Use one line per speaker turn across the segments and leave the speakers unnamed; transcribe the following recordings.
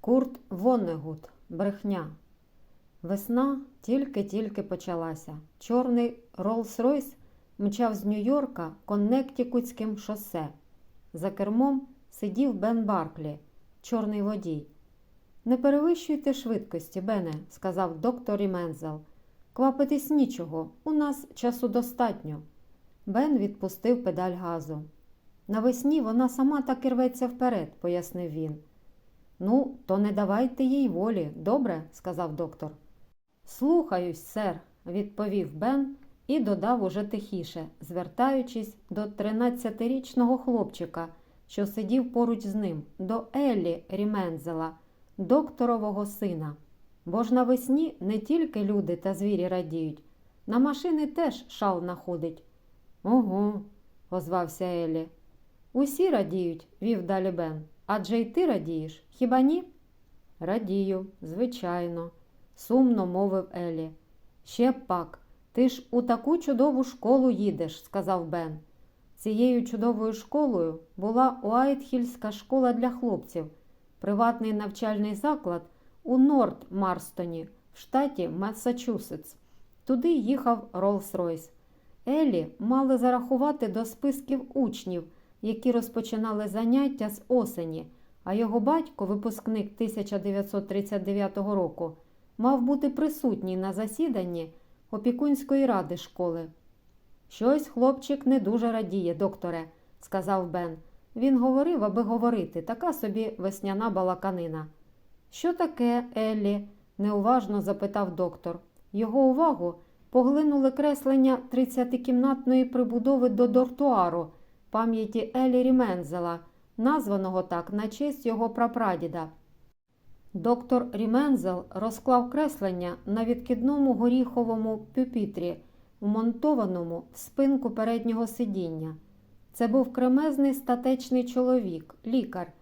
Курт Воннегут. Брехня. Весна тільки-тільки почалася. Чорний Роллс-Ройс мчав з Нью-Йорка Коннектикутським шосе. За кермом сидів Бен Барклі, чорний водій. Не перевищуйте швидкості, Бене, сказав доктор Імензел. Квапитись нічого, у нас часу достатньо. Бен відпустив педаль газу. Навесні вона сама так і рветься вперед, пояснив він. Ну, то не давайте їй волі, добре? сказав доктор. Слухаюсь, сер, відповів Бен і додав уже тихіше, звертаючись до 13-річного хлопчика, що сидів поруч з ним, до Еллі Рімензела, докторового сина. Бо ж навесні не тільки люди та звірі радіють, на машини теж шал находить. Ого, озвався Еллі. Усі радіють, вів далі Бен. Адже й ти радієш, хіба ні? Радію, звичайно, сумно мовив Елі. Ще пак, ти ж у таку чудову школу їдеш, сказав Бен. Цією чудовою школою була Уайтхільська школа для хлопців, приватний навчальний заклад у Норт Марстоні, в штаті Массачусетс. Туди їхав Роллс-Ройс. Елі мали зарахувати до списків учнів, які розпочинали заняття з осені, а його батько, випускник 1939 року, мав бути присутній на засіданні опікунської ради школи. Щось хлопчик не дуже радіє, докторе, сказав Бен. Він говорив, аби говорити, така собі весняна балаканина. Що таке, Еллі? неуважно запитав доктор. Його увагу поглинули креслення 30-кімнатної прибудови до дортуару пам'яті Елі Рімензела, названого так на честь його прапрадіда. Доктор Рімензел розклав креслення на відкидному горіховому пюпітрі, вмонтованому в спинку переднього сидіння. Це був кремезний статечний чоловік, лікар,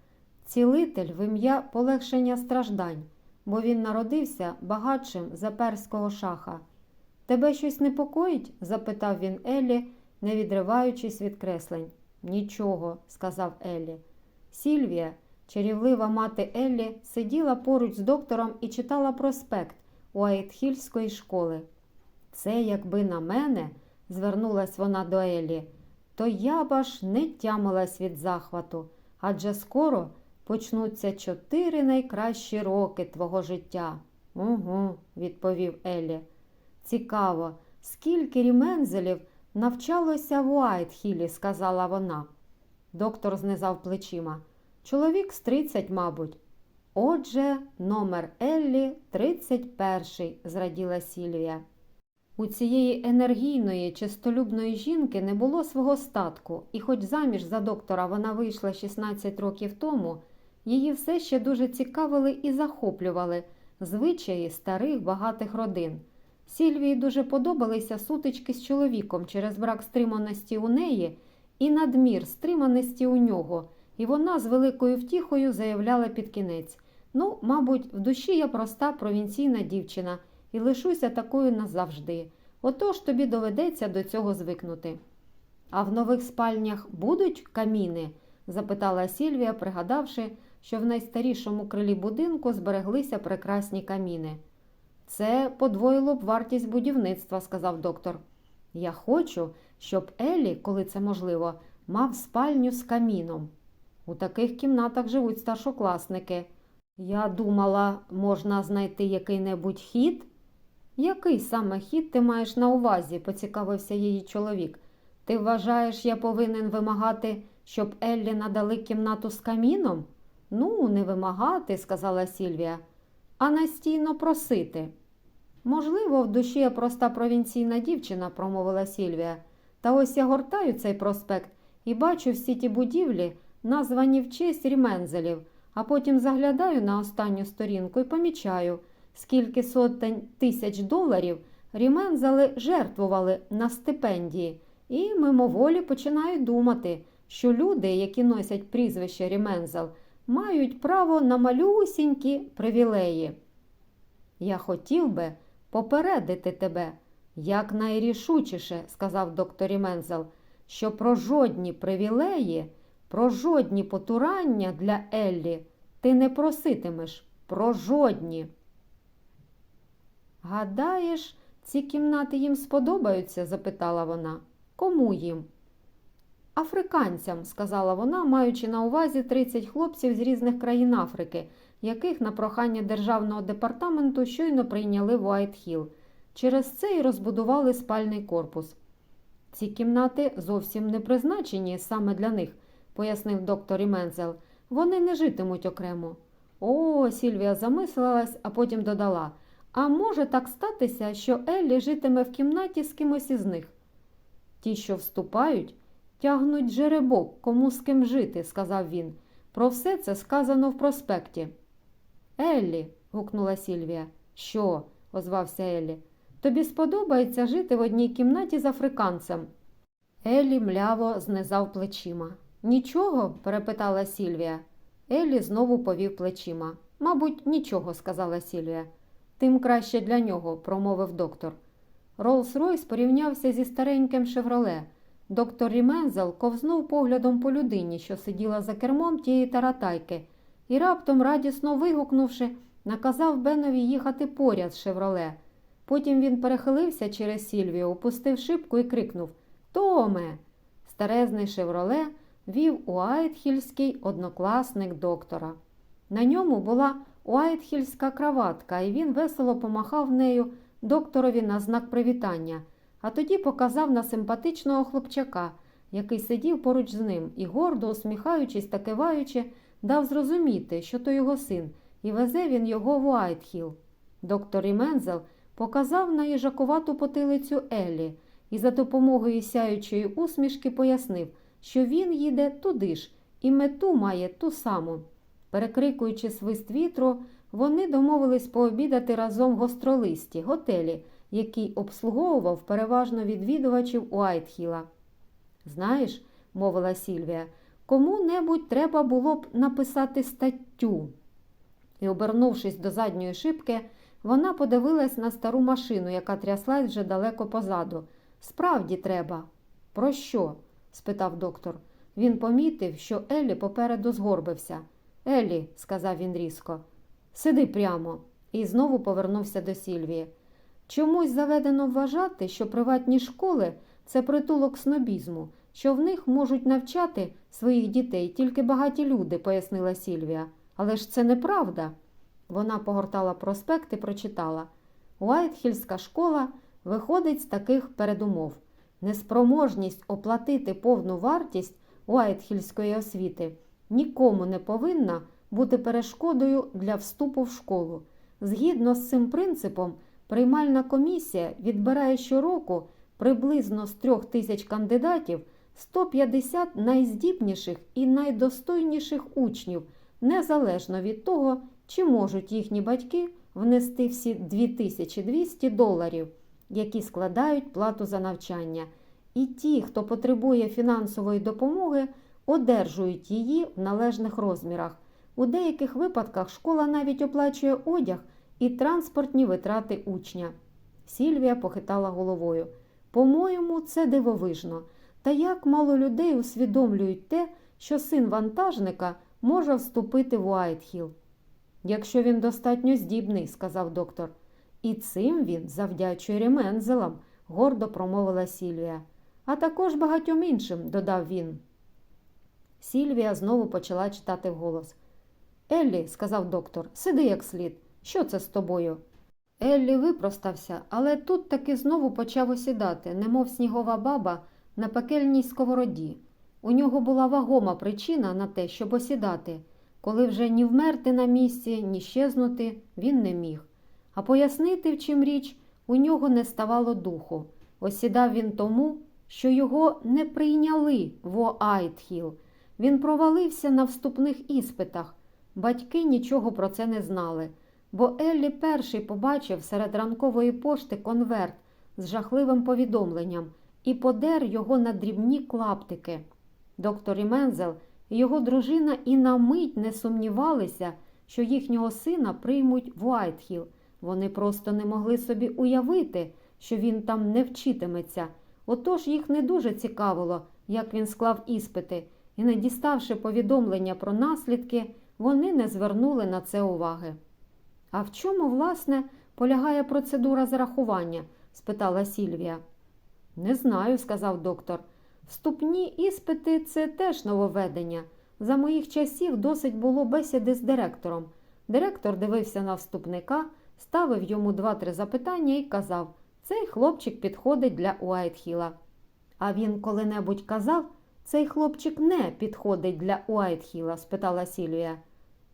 цілитель в ім'я полегшення страждань, бо він народився багатшим за перського шаха. Тебе щось непокоїть? запитав він Еллі, не відриваючись від креслень. Нічого, сказав Еллі. Сільвія, чарівлива мати Еллі, сиділа поруч з доктором і читала проспект Уайтхільської школи. Це, якби на мене, звернулась вона до Еллі, то я б аж не тямилась від захвату, адже скоро почнуться чотири найкращі роки твого життя. Угу, відповів Еллі. Цікаво, скільки рімензелів навчалося в Уайтхілі, сказала вона. Доктор знизав плечима. Чоловік з тридцять, мабуть. Отже, номер Еллі 31, зраділа Сільвія. У цієї енергійної, чистолюбної жінки не було свого статку, і хоч заміж за доктора вона вийшла 16 років тому, її все ще дуже цікавили і захоплювали звичаї старих багатих родин. Сільвії дуже подобалися сутички з чоловіком через брак стриманості у неї і надмір стриманості у нього, і вона з великою втіхою заявляла під кінець ну, мабуть, в душі я проста провінційна дівчина і лишуся такою назавжди. Отож тобі доведеться до цього звикнути. А в нових спальнях будуть каміни? запитала Сільвія, пригадавши, що в найстарішому крилі будинку збереглися прекрасні каміни. Це подвоїло б вартість будівництва, сказав доктор. Я хочу, щоб Елі, коли це можливо, мав спальню з каміном. У таких кімнатах живуть старшокласники. Я думала, можна знайти який-небудь хід? Який саме хід ти маєш на увазі? поцікавився її чоловік. Ти вважаєш, я повинен вимагати, щоб Еллі надали кімнату з каміном? Ну, не вимагати, сказала Сільвія, а настійно просити. Можливо, в душі я проста провінційна дівчина, промовила Сільвія. Та ось я гортаю цей проспект і бачу всі ті будівлі, названі в честь рімензелів, а потім заглядаю на останню сторінку і помічаю, скільки сотень тисяч доларів рімензели жертвували на стипендії, і мимоволі починаю думати, що люди, які носять прізвище Рімензел, мають право на малюсінькі привілеї. Я хотів би попередити тебе, як найрішучіше, сказав доктор Імензел, що про жодні привілеї, про жодні потурання для Еллі ти не проситимеш про жодні. Гадаєш, ці кімнати їм сподобаються? запитала вона. Кому їм? Африканцям, сказала вона, маючи на увазі 30 хлопців з різних країн Африки, яких на прохання державного департаменту щойно прийняли в Уайт-Хілл. Через це й розбудували спальний корпус. Ці кімнати зовсім не призначені саме для них, пояснив доктор Імензел. Вони не житимуть окремо. О, Сільвія замислилась, а потім додала. А може так статися, що Еллі житиме в кімнаті з кимось із них. Ті, що вступають, тягнуть жеребок, кому з ким жити, сказав він. Про все це сказано в проспекті. Еллі, гукнула Сільвія. Що? озвався Еллі. Тобі сподобається жити в одній кімнаті з африканцем. Еллі мляво знизав плечима. Нічого? перепитала Сільвія. Еллі знову повів плечима. Мабуть, нічого, сказала Сільвія. Тим краще для нього, промовив доктор. Роллс-Ройс порівнявся зі стареньким шевроле. Доктор Рімензел ковзнув поглядом по людині, що сиділа за кермом тієї таратайки, і раптом, радісно вигукнувши, наказав Бенові їхати поряд з шевроле. Потім він перехилився через Сільвію, опустив шибку і крикнув Томе. Старезний шевроле вів Уайтхільський однокласник доктора. На ньому була Уайтхільська краватка, і він весело помахав нею докторові на знак привітання, а тоді показав на симпатичного хлопчака, який сидів поруч з ним і, гордо усміхаючись та киваючи, дав зрозуміти, що то його син, і везе він його в Уайтхіл. Доктор Імензел показав на їжакувату потилицю Еллі і за допомогою сяючої усмішки пояснив, що він їде туди ж і мету має ту саму. Перекрикуючи свист вітру, вони домовились пообідати разом в гостролисті, готелі, який обслуговував переважно відвідувачів Уайтхіла. Знаєш, мовила Сільвія, кому-небудь треба було б написати статтю. І, обернувшись до задньої шибки, вона подивилась на стару машину, яка тряслась вже далеко позаду. Справді треба. Про що? спитав доктор. Він помітив, що Еллі попереду згорбився. Еллі, сказав він різко, сиди прямо, і знову повернувся до Сільвії. Чомусь заведено вважати, що приватні школи це притулок снобізму, що в них можуть навчати своїх дітей тільки багаті люди, пояснила Сільвія. Але ж це неправда. Вона погортала проспект і прочитала. Уайтхільська школа виходить з таких передумов. Неспроможність оплатити повну вартість Уайтхільської освіти нікому не повинна бути перешкодою для вступу в школу. Згідно з цим принципом, приймальна комісія відбирає щороку приблизно з трьох тисяч кандидатів 150 найздібніших і найдостойніших учнів, незалежно від того, чи можуть їхні батьки внести всі 2200 доларів, які складають плату за навчання. І ті, хто потребує фінансової допомоги, одержують її в належних розмірах. У деяких випадках школа навіть оплачує одяг і транспортні витрати учня. Сільвія похитала головою. По-моєму, це дивовижно. Та як мало людей усвідомлюють те, що син вантажника може вступити в Уайтхіл. Якщо він достатньо здібний, сказав доктор. І цим він завдячує Ремензелам, гордо промовила Сільвія. А також багатьом іншим, додав він. Сільвія знову почала читати вголос. Еллі, сказав доктор, сиди як слід. Що це з тобою? Еллі випростався, але тут таки знову почав осідати, немов снігова баба на пекельній сковороді. У нього була вагома причина на те, щоб осідати. Коли вже ні вмерти на місці, ні щезнути він не міг. А пояснити, в чим річ, у нього не ставало духу. Осідав він тому, що його не прийняли в Оайтхіл. Він провалився на вступних іспитах. Батьки нічого про це не знали, бо Еллі перший побачив серед ранкової пошти конверт з жахливим повідомленням і подер його на дрібні клаптики. Доктор Імензел і його дружина і на мить не сумнівалися, що їхнього сина приймуть в Уайтхіл. Вони просто не могли собі уявити, що він там не вчитиметься. Отож їх не дуже цікавило, як він склав іспити, і, не діставши повідомлення про наслідки, вони не звернули на це уваги. А в чому, власне, полягає процедура зарахування? спитала Сільвія. Не знаю, сказав доктор. Вступні іспити це теж нововведення. За моїх часів досить було бесіди з директором. Директор дивився на вступника, ставив йому два-три запитання і казав: цей хлопчик підходить для Уайтхіла. А він коли-небудь казав, цей хлопчик не підходить для Уайтхіла? спитала Сільвія.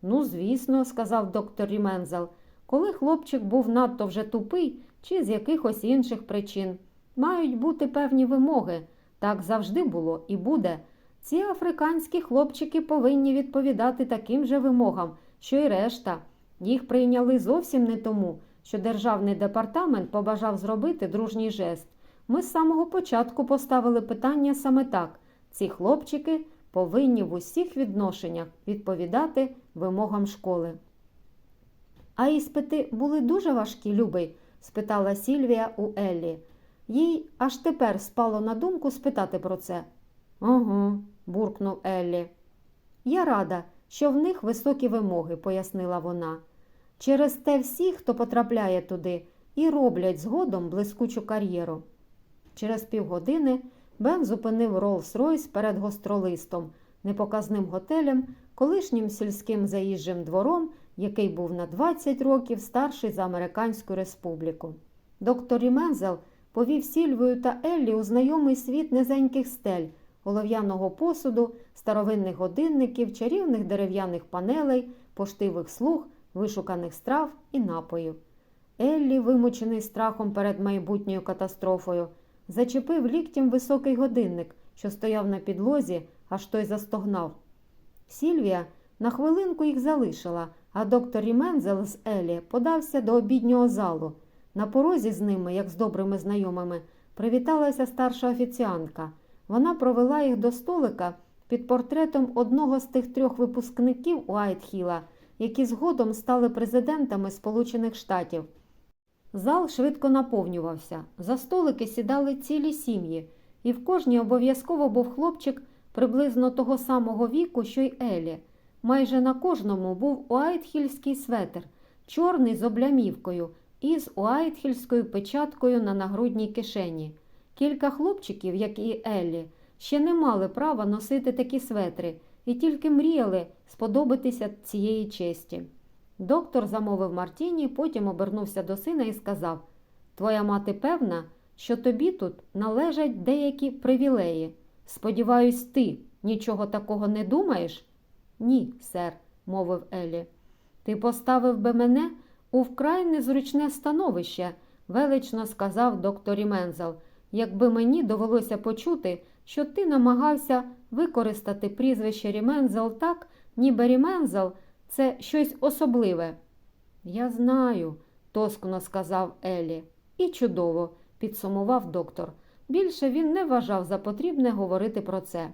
Ну, звісно, сказав доктор Рімензел, коли хлопчик був надто вже тупий чи з якихось інших причин. Мають бути певні вимоги. Так завжди було і буде. Ці африканські хлопчики повинні відповідати таким же вимогам, що й решта. Їх прийняли зовсім не тому, що державний департамент побажав зробити дружній жест. Ми з самого початку поставили питання саме так: ці хлопчики повинні в усіх відношеннях відповідати вимогам школи. А іспити були дуже важкі, любий? спитала Сільвія у Еллі. Їй аж тепер спало на думку спитати про це. Угу, буркнув Еллі. Я рада, що в них високі вимоги, пояснила вона. Через те всі, хто потрапляє туди, і роблять згодом блискучу кар'єру. Через півгодини Бен зупинив Роллс-Ройс перед гостролистом, непоказним готелем, колишнім сільським заїжджим двором, який був на 20 років старший за Американську республіку. Доктор Рімензел повів Сільвію та Еллі у знайомий світ низеньких стель, олов'яного посуду, старовинних годинників, чарівних дерев'яних панелей, поштивих слуг, вишуканих страв і напоїв. Еллі, вимучений страхом перед майбутньою катастрофою, зачепив ліктем високий годинник, що стояв на підлозі, аж той застогнав. Сільвія на хвилинку їх залишила, а доктор Рімензел з Еллі подався до обіднього залу. На порозі з ними, як з добрими знайомими, привіталася старша офіціантка. Вона провела їх до столика під портретом одного з тих трьох випускників Уайтхіла, які згодом стали президентами Сполучених Штатів. Зал швидко наповнювався. За столики сідали цілі сім'ї, і в кожній обов'язково був хлопчик приблизно того самого віку, що й Елі. Майже на кожному був уайтхільський светр, чорний з облямівкою і з уайтхільською печаткою на нагрудній кишені. Кілька хлопчиків, як і Еллі, ще не мали права носити такі светри і тільки мріяли сподобатися цієї честі. Доктор замовив Мартіні, потім обернувся до сина і сказав Твоя мати певна, що тобі тут належать деякі привілеї. Сподіваюсь, ти нічого такого не думаєш? Ні, сер, мовив Елі. Ти поставив би мене у вкрай незручне становище, велично сказав доктор Імензел, якби мені довелося почути, що ти намагався використати прізвище Рімензел так, ніби Рімензел це щось особливе. Я знаю, тоскно сказав Елі. І чудово, підсумував доктор. Більше він не вважав за потрібне говорити про це.